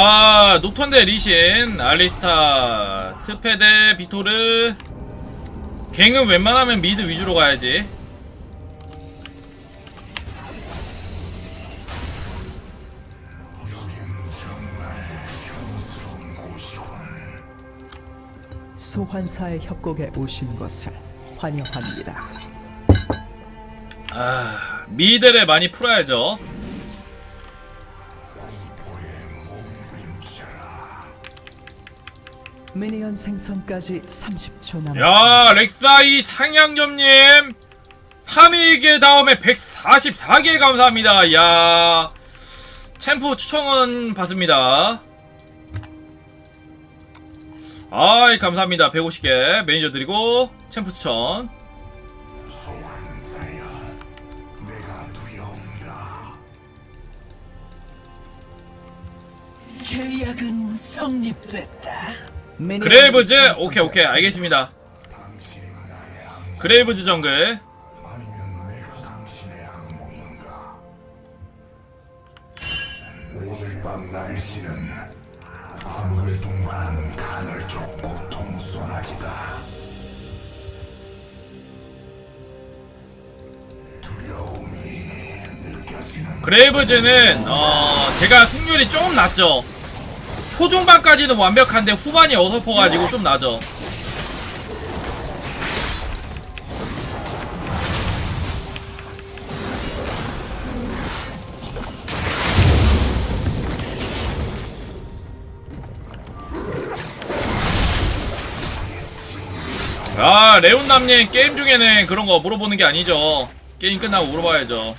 아 녹턴 대 리신 알리스타 트페 대 비토르. 갱은 웬만하면 미드 위주로 가야지. 소환사의 협곡에 오신 것을 환영합니다. 아 미드를 많이 풀어야죠 미니언 생성까지 30초 남았습니다. 야 렉사이 상향점님. 3위계 다음에 144개 감사합니다. 야 챔프 추천은 받습니다. 아이 감사합니다. 150개 매니저 드리고 챔프 추천. 계약은 성립됐다. 그레이브즈 오케이 오케이 알겠습니다. 그레이브즈 정글. 오늘 밤 날씨는 밤을 동반하는 가늘적 고통 소나기다. 두려움이 느껴지는 그레이브즈는 어 제가 승률이 조금 낮죠 초중반까지는 완벽한데 후반이 어설퍼가지고 좀 낮죠. 아 레온남님 게임 중에는 그런 거 물어보는 게 아니죠. 게임 끝나고 물어봐야죠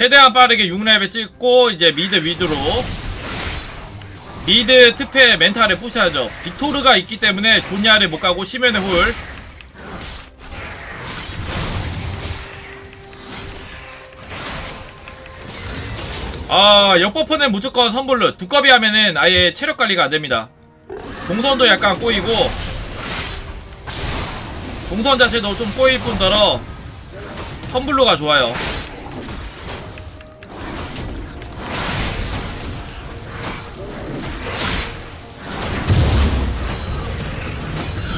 최대한 빠르게 6렙에 찍고 이제 미드 위드로. 미드 특패 멘탈을 부셔야죠. 빅토르가 있기 때문에 존야를 못 가고 심연의 홀. 아, 역버프는 무조건 선불로. 두꺼비 하면은 아예 체력 관리가 안 됩니다. 동선도 약간 꼬이고, 동선 자체도 좀 꼬일 뿐더러, 선불로가 좋아요.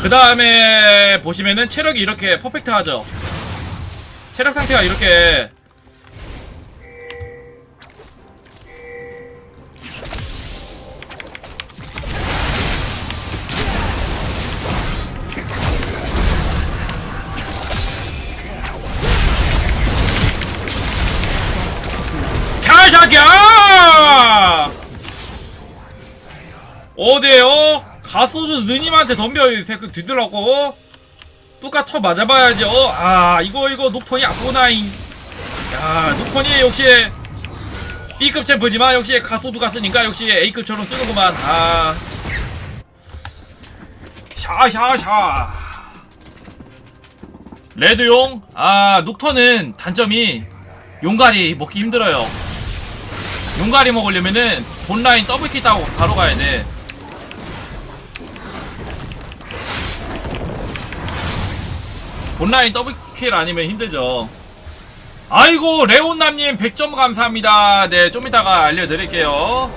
그 다음에 보시면은 체력이 이렇게 퍼펙트 하죠. 체력 상태가 이렇게 가소도 느님한테 덤벼 이 새끼 뒤들라고? 뚜까 쳐 맞아봐야지 어? 아 이거 이거 녹턴이 아프나잉. 야 녹턴이 역시 B급 챔프지만 역시 가소두가 쓰니까 역시 A급처럼 쓰는구만. 아. 샤샤샤. 레드용? 아 녹턴은 단점이 용가리 먹기 힘들어요. 용가리 먹으려면은 본라인 더블킥 따고 바로 가야 돼 온라인 더블킬 아니면 힘들죠. 아이고 레온남님 100점 감사합니다. 네 좀 이따가 알려드릴게요.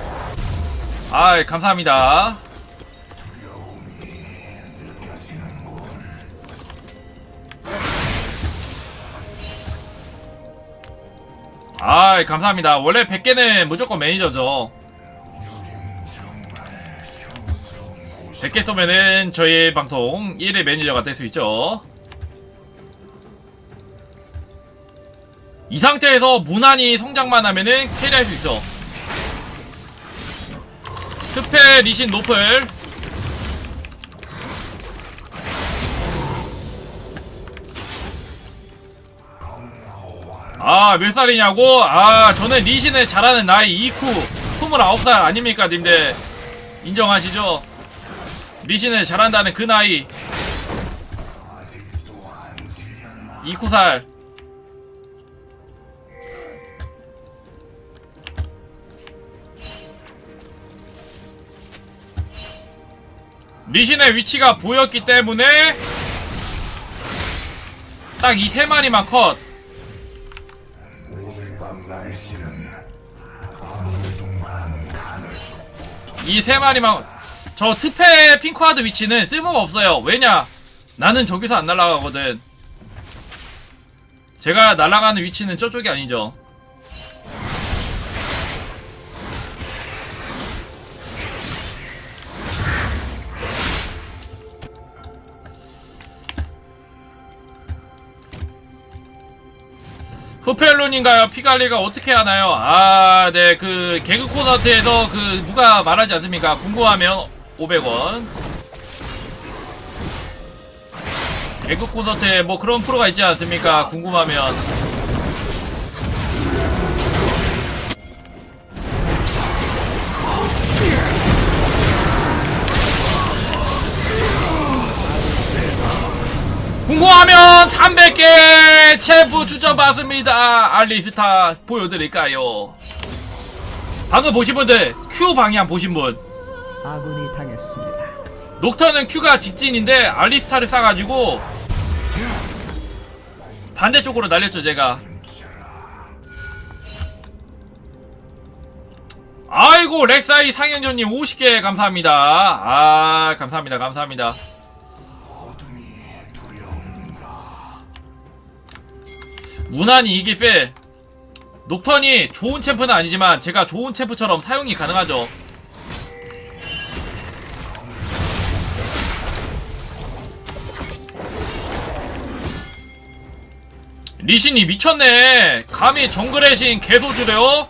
아 감사합니다. 아 감사합니다. 원래 100개는 무조건 매니저죠. 100개 쏘면은 저희 방송 1회 매니저가 될 수 있죠. 이 상태에서 무난히 성장만 하면은 캐리할 수 있어. 스페 리신 노플. 아, 몇 살이냐고? 아, 저는 리신을 잘하는 나이 이쿠 29살 아닙니까, 님들? 인정하시죠? 리신을 잘한다는 그 나이. 이쿠살. 리신의 위치가 보였기 때문에 딱 이 세 마리만 컷. 이 세 마리만 저 특패 핑크하드 위치는 쓸모가 없어요. 왜냐? 나는 저기서 안 날아가거든. 제가 날아가는 위치는 저쪽이 아니죠. 후펠론인가요? 피갈리가 어떻게 하나요? 아, 네, 그, 개그 콘서트에서 그, 누가 말하지 않습니까? 궁금하면 500원. 개그 콘서트에 뭐 그런 프로가 있지 않습니까? 궁금하면. 궁금하면 300개 챔프 추천받습니다. 알리스타 보여드릴까요? 방금 보신 분들 Q 방향 보신 분 아군이 당했습니다. 녹턴은 Q가 직진인데 알리스타를 싸가지고 반대쪽으로 날렸죠 제가 아이고 렉사이 상현조님 50개 감사합니다 아 감사합니다 감사합니다 무난히 이기 필 녹턴이 좋은 챔프는 아니지만 제가 좋은 챔프처럼 사용이 가능하죠. 리신이 미쳤네. 감히 정글의 신 개소주래요?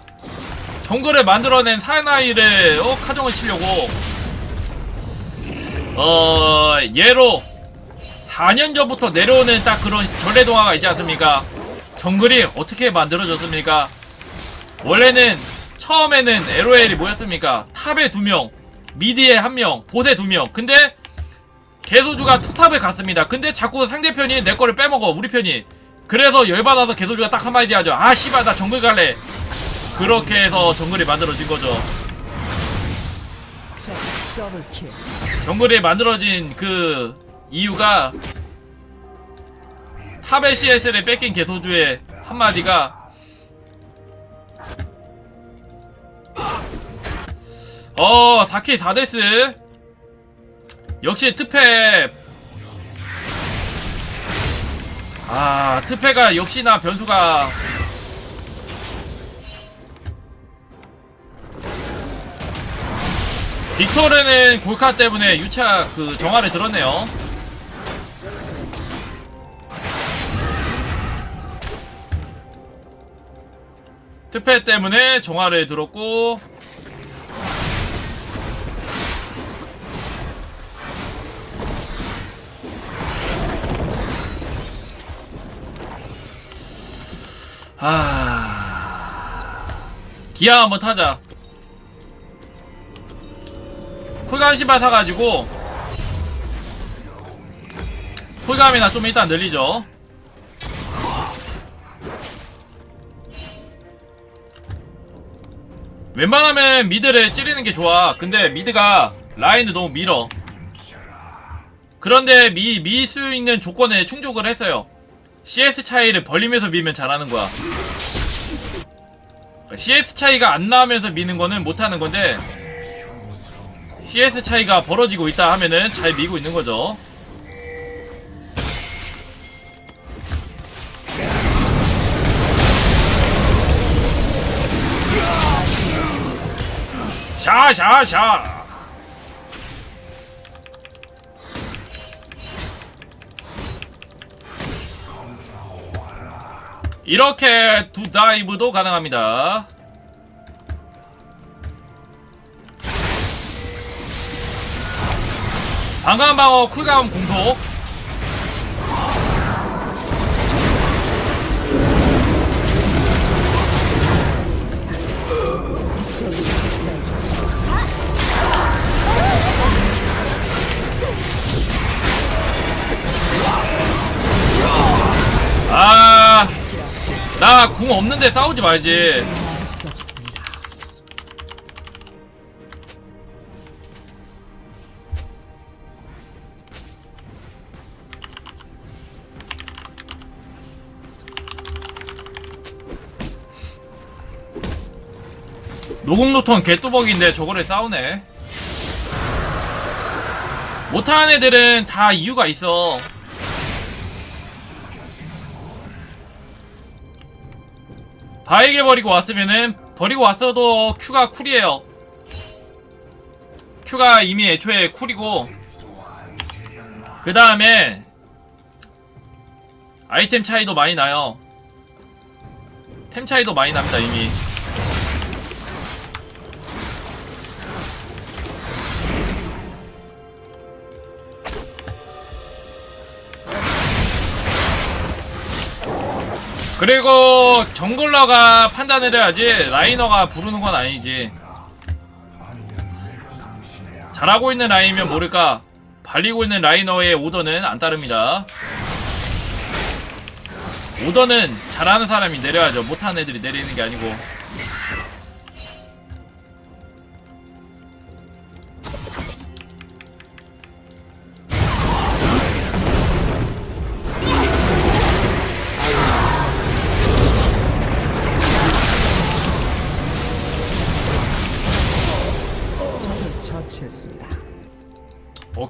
정글을 만들어낸 사나이를 어? 카정을 치려고. 어 얘로 4년 전부터 내려오는 딱 그런 전래동화가 있지 않습니까 정글이 어떻게 만들어졌습니까? 원래는 처음에는 LOL이 뭐였습니까? 탑에 2명 미드에 1명 보세 2명. 근데 개소주가 투탑을 갔습니다. 근데 자꾸 상대편이 내 거를 빼먹어 우리 편이. 그래서 열받아서 개소주가 딱 한마디 하죠. 아 씨발 나 정글 갈래. 그렇게 해서 정글이 만들어진 거죠. 정글이 만들어진 그 이유가 탑의 CS를 뺏긴 개소주의 한마디가 어 4K 4데스 역시 특패 아 특패가 역시나 변수가 빅토르는 골카 때문에 유차 그 정화를 들었네요. 특패 때문에 정화를 들었고. 아. 기아 한번 타자. 쿨감 신발 사가지고. 쿨감이나 좀 일단 늘리죠 웬만하면 미드를 찌르는 게 좋아. 근데 미드가 라인을 너무 밀어. 그런데 미, 밀 수 있는 조건에 충족을 했어요. CS 차이를 벌리면서 밀면 잘하는 거야. 그러니까 CS 차이가 안 나면서 미는 거는 못하는 건데 CS 차이가 벌어지고 있다 하면은 잘 미고 있는 거죠. 샤샤샤 이렇게 두 다이브도 가능합니다. 방감방어 쿨감 공속 나 궁 없는데 싸우지 말지. 노공노턴 개뚜벅인데 저거래 싸우네. 못하는 애들은 다 이유가 있어. 바에게 버리고 왔으면은 버리고 왔어도 큐가 쿨이에요. 큐가 이미 애초에 쿨이고 그 다음에 아이템 차이도 많이 나요. 템 차이도 많이 납니다 이미 그리고 정글러가 판단을 해야지 라이너가 부르는 건 아니지. 잘하고 있는 라인이면 모를까. 발리고 있는 라이너의 오더는 안 따릅니다. 오더는 잘하는 사람이 내려야죠. 못하는 애들이 내리는 게 아니고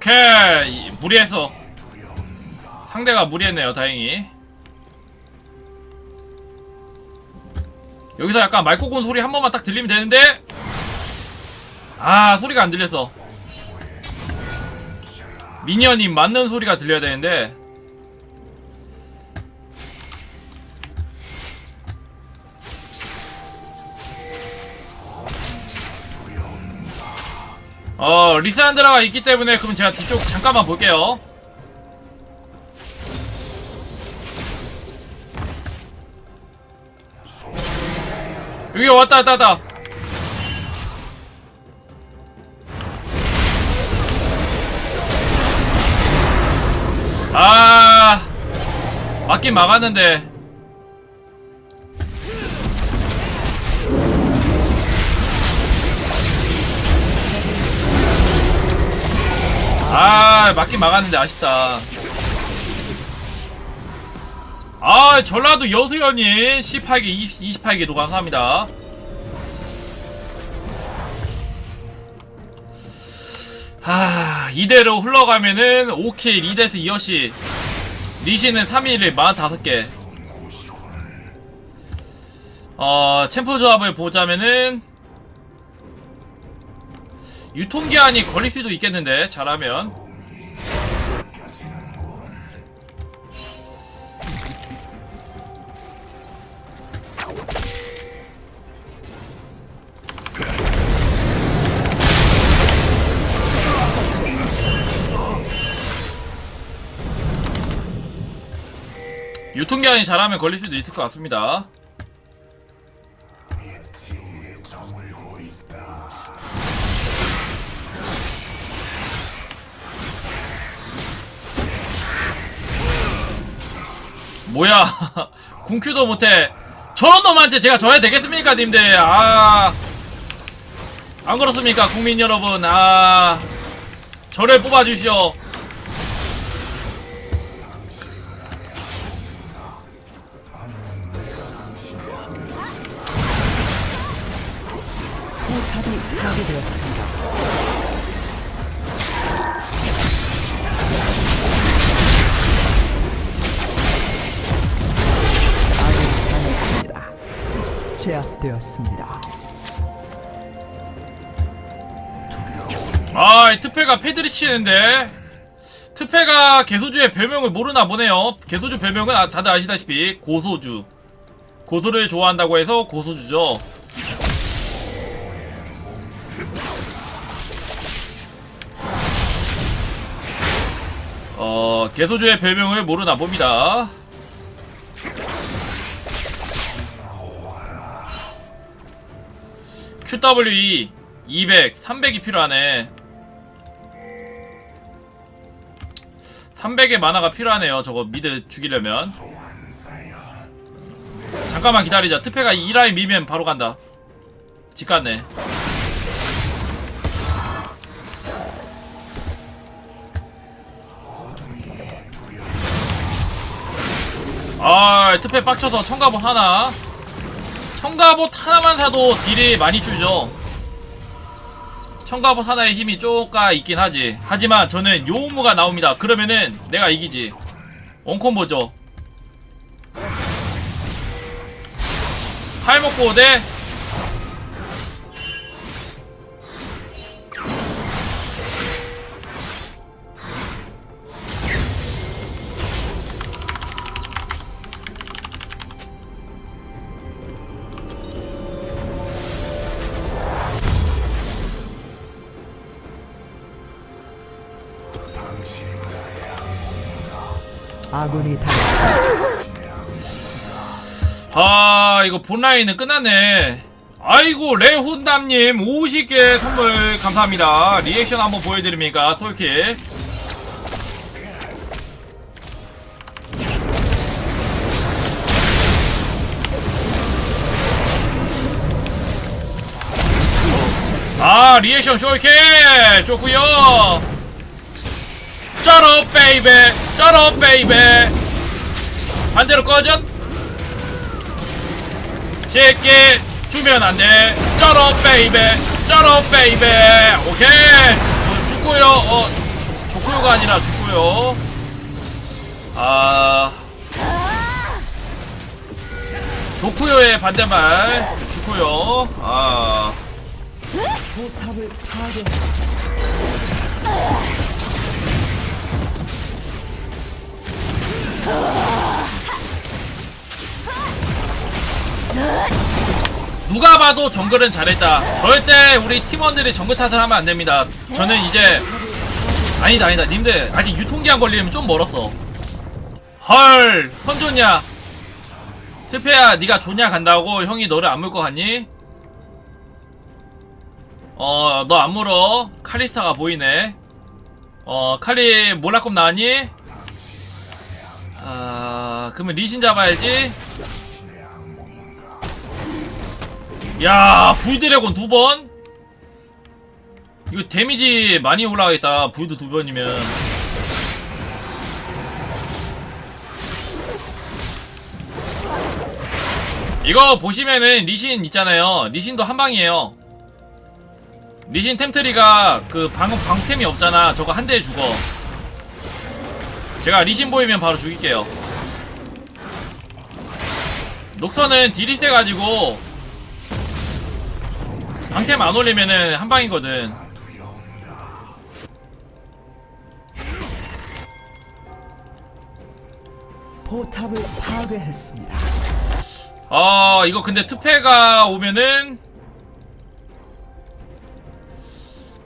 오케이. 이- 무리했어 상대가 무리했네요 다행히. 여기서 약간 맑고 고운 소리 한 번만 딱 들리면 되는데? 아 소리가 안 들렸어 미니언이 맞는 소리가 들려야 되는데 어 리산드라가 있기 때문에 그럼 제가 뒤쪽 잠깐만 볼게요. 여기 왔다 왔다 왔다. 아 맞긴 막았는데 아 맞긴 막았는데 아쉽다. 아 전라도 여수연이 18개 20, 28개도 감사합니다. 하 이대로 흘러가면은 5킬 2데스 2어시. 리시는 3일에 45개. 어 챔프 조합을 보자면은 유통기한이 걸릴 수도 있겠는데 잘하면. 유통기한이 잘하면 걸릴 수도 있을 것 같습니다 뭐야? 궁큐도 못해. 저런 놈한테 제가 져야 되겠습니까 님들? 아 안 그렇습니까 국민 여러분? 아. 저를 뽑아주시오 되었습니다. 아, 이 트페가 패드리 치는데 트페가 개소주의 별명을 모르나 보네요. 개소주 별명은 아- 다들 아시다시피 고소주. 고소를 좋아한다고 해서 고소주죠. 어, 개소주의 별명을 모르나 봅니다. QWE 200, 300이 필요하네. 300의 만화가 필요하네요. 저거 미드 죽이려면. 잠깐만 기다리자. 특패가 이 라인 미면 바로 간다. 집 갔네. 아, 특패 빡쳐서 청가본 하나. 청가봇 하나만 사도 딜이 많이 줄죠. 청가봇 하나의 힘이 쪼까 있긴 하지. 하지만 저는 요무가 나옵니다. 그러면은 내가 이기지. 원콤보죠. 팔 먹고 대 아군이 당했습니다. 아 이거 본라인은 끝났네. 아이고 레훈담님 50개 선물 감사합니다. 리액션 한번 보여드립니까 솔킬? 아 리액션 솔킬! 좋구요. 쩔어 베이베 쩔어 베이베. 반대로 꺼져. 쉽게 주면 안돼. 쩔어 베이베. 쩔어 베이베. 오케이. 어, 죽고요. 어 조- 좋고요가 아니라 죽고요. 아. 좋고요의 반대말. 죽고요. 아 누가 봐도 정글은 잘했다. 절대 우리 팀원들이 정글 탓을 하면 안 됩니다. 저는 이제 아니다 아니다. 님들 아직 유통기한 걸리면 좀 멀었어. 헐, 선 좋냐? 트페야, 네가 좋냐 간다고 형이 너를 안 물 것 같니? 어, 너 안 물어. 카리스타가 보이네. 어, 칼리 몰라꼼 나왔니? 아, 그러면 리신 잡아야지. 야 불드래곤 두 번? 이거 데미지 많이 올라가겠다. 불드 두 번이면. 이거 보시면은 리신 있잖아요. 리신도 한방이에요. 리신 템트리가 그 방금 방템이 없잖아. 저거 한 대에 죽어. 제가 리신 보이면 바로 죽일게요 녹턴은 딜이 세가지고 방템 안 올리면은 한 방이거든. 포탑을 파괴했습니다. 아 이거 근데 특패가 오면은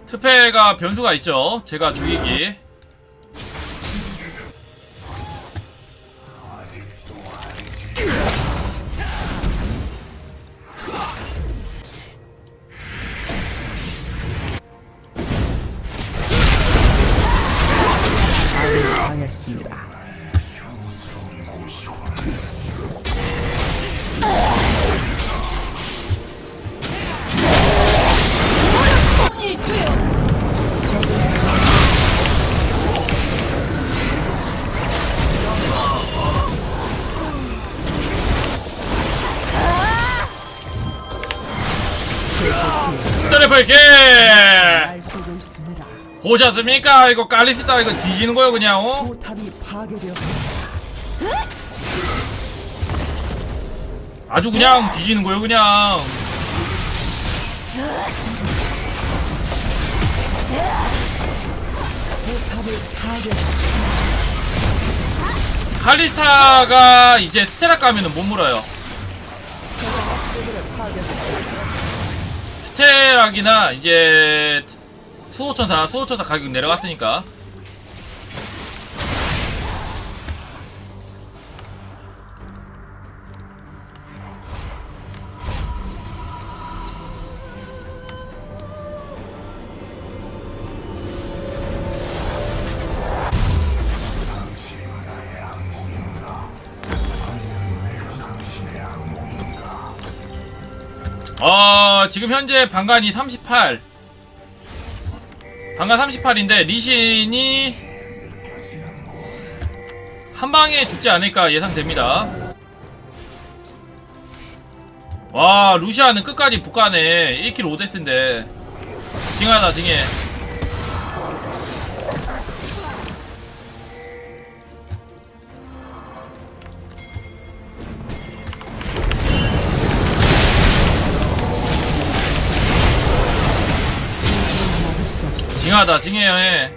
특패가 변수가 있죠. 제가 죽이기. 있습니다. 보셨습니까? 이거 깔리스타 이거 뒤지는 거요 그냥 어? 아주 그냥 뒤지는 거요 그냥. 칼리스타가 이제 스테라 까면은 못 물어요. 스테락이나 이제 수호천사 수호천사 가격 내려갔으니까 지금 현재 방간이 38 방간 38인데 리신이 한 방에 죽지 않을까 예상됩니다. 와 루시아는 끝까지 복가네 1킬 5데스인데. 징하다 징해 징하다 징해요 해.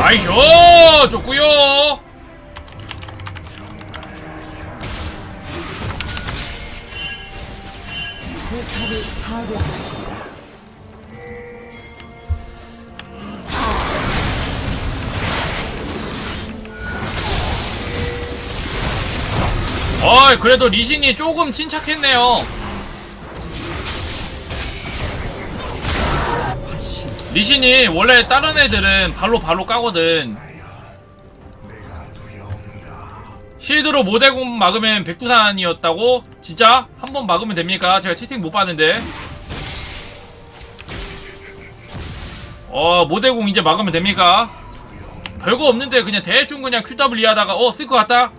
나이쇼 좋구요 그래도 리신이 조금 침착했네요 리신이 원래 다른 애들은 발로 발로 까거든 실드로 모대공 막으면 백두산이었다고? 진짜? 한 번 막으면 됩니까? 제가 채팅 못 봤는데 어 모대공 이제 막으면 됩니까? 별거 없는데 그냥 대충 그냥 QW 하다가 어 쓸 것 같다?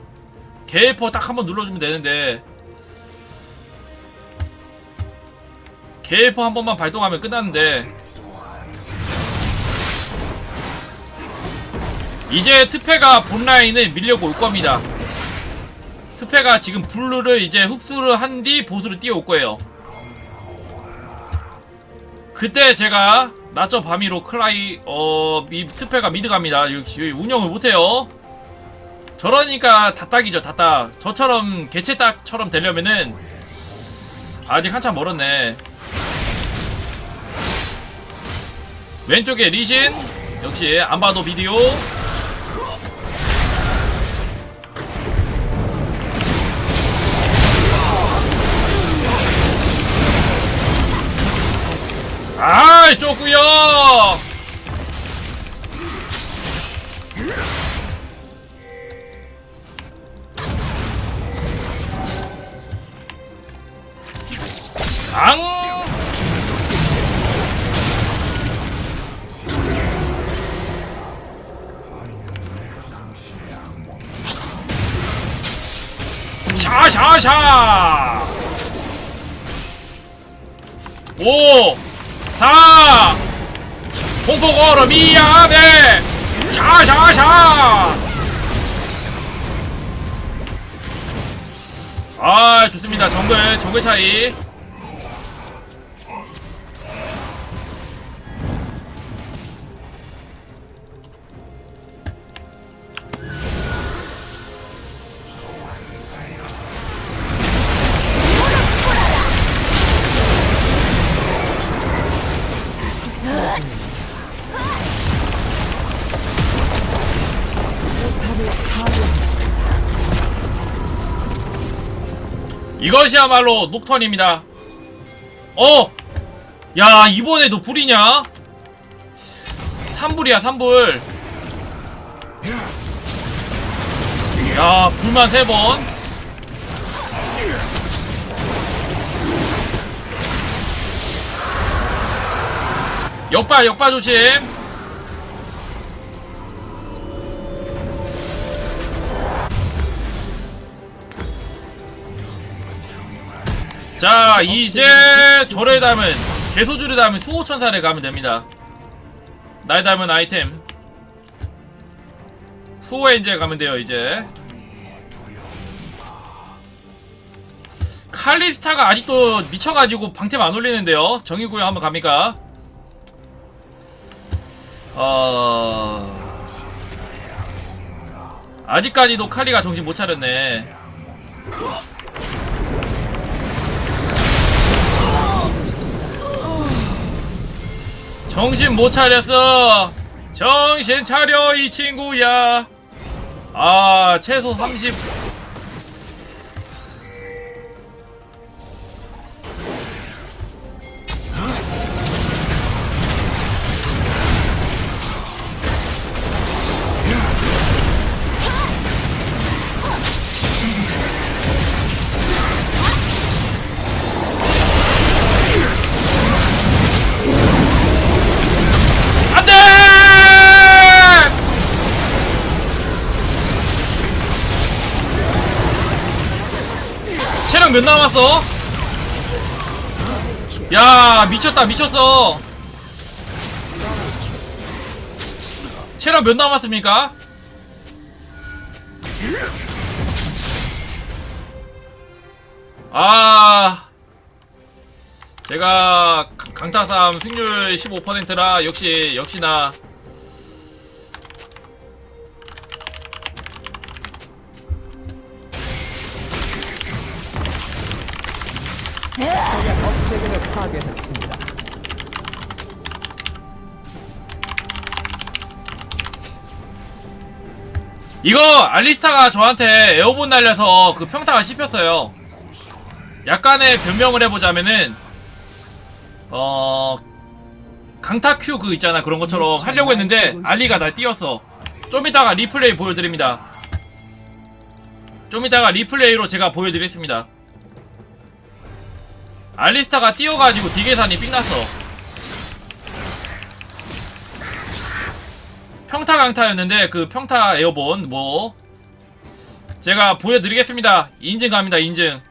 개퍼 딱 한 번 눌러주면 되는데 개퍼 한 번만 발동하면 끝났는데 이제 트페가 본 라인을 밀려고 올 겁니다. 트페가 지금 블루를 이제 흡수를 한 뒤 보스로 뛰어올 거예요. 그때 제가 나저 바미로 클라이 어 미, 트페가 미드 갑니다. 여기, 여기 운영을 못해요. 저러니까 다딱이죠 다딱. 저처럼 개체딱처럼 되려면은 아직 한참 멀었네. 왼쪽에 리신 역시 안 봐도 비디오 아이 쪼꾸요 앙! 샤샤샤! 5 4 공포 걸어 미안해 샤샤샤! 아 좋습니다. 정글 정글 차이 것이야말로 녹턴입니다 어! 야 이번에도 불이냐? 3불이야 3불 야 불만 3번 역바 역바 조심 자 이제 저를 닮은 개소주를 닮은 수호천사를 가면 됩니다. 날 닮은 아이템. 수호엔젤 가면 돼요 이제. 칼리스타가 아직도 미쳐가지고 방템 안 올리는데요. 정의구역 한번 갑니까? 어... 아직까지도 칼리가 정신 못 차렸네 정신 못 차렸어. 정신 차려 이 친구야. 아 최소 30. 몇 남았어? 야 미쳤다 미쳤어 체력 몇 남았습니까? 아 제가 강- 강타삼 승률 15%라 역시 역시나 업체계를 파괴했습니다. 이거 알리스타가 저한테 에어본 날려서 그 평타가 씹혔어요. 약간의 변명을 해보자면은 어 강타 큐 그 있잖아 그런 것처럼 하려고 했는데 알리가 날 띄웠어. 좀 이따가 리플레이 보여드립니다. 좀 이따가 리플레이로 제가 보여드리겠습니다. 알리스타가 띄워가지고 디계산이 삥났어. 평타 강타였는데 그 평타 에어본 뭐 제가 보여드리겠습니다. 인증 갑니다. 인증.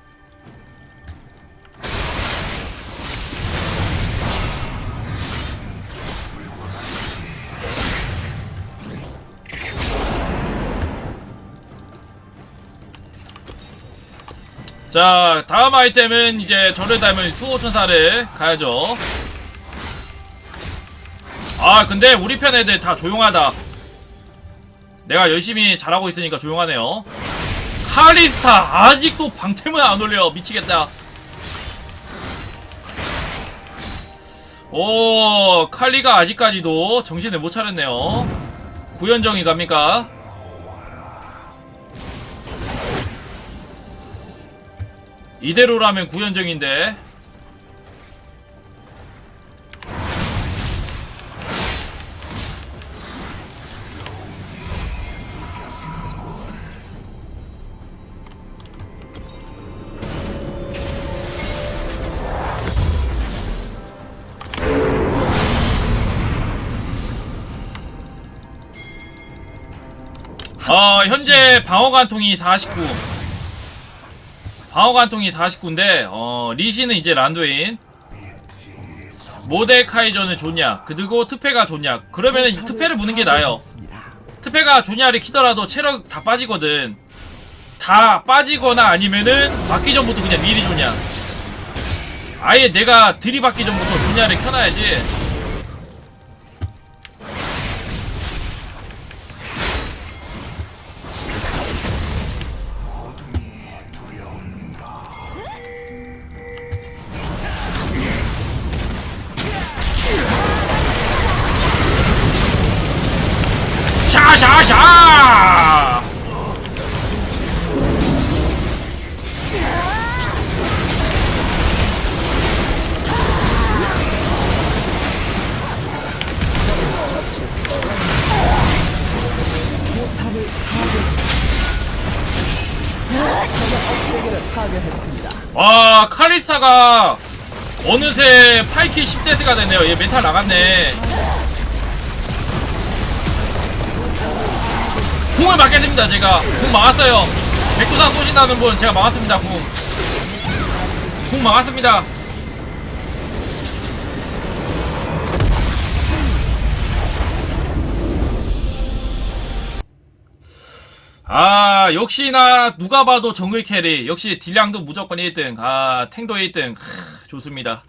자 다음 아이템은 이제 저를 닮은 수호천사를 가야죠. 아 근데 우리 편 애들 다 조용하다. 내가 열심히 잘하고 있으니까 조용하네요. 카리스타 아직도 방템은 안 올려 미치겠다. 오 칼리가 아직까지도 정신을 못 차렸네요. 구현정이 갑니까? 이대로라면 구현정인데 어, 현재 방어관통이 49. 방어관통이 49인데, 어, 리시는 이제 란도인. 모데카이저는 좋냐, 그리고 트페가 좋냐. 그러면은 이 트페를 무는 게 나아요. 트페가 좋냐를 키더라도 체력 다 빠지거든. 다 빠지거나 아니면은 맞기 전부터 그냥 미리 좋냐. 아예 내가 들이받기 전부터 좋냐를 켜놔야지. 와 카리사가 어느새 8킬 10대스가 됐네요. 얘 멘탈 나갔네. 궁을 막겠습니다 제가. 궁 막았어요. 백두산 쏘신다는 분 제가 막았습니다 궁. 궁 막았습니다 아 역시나 누가 봐도 정글 캐리. 역시 딜량도 무조건 1등. 아 탱도 1등. 크, 좋습니다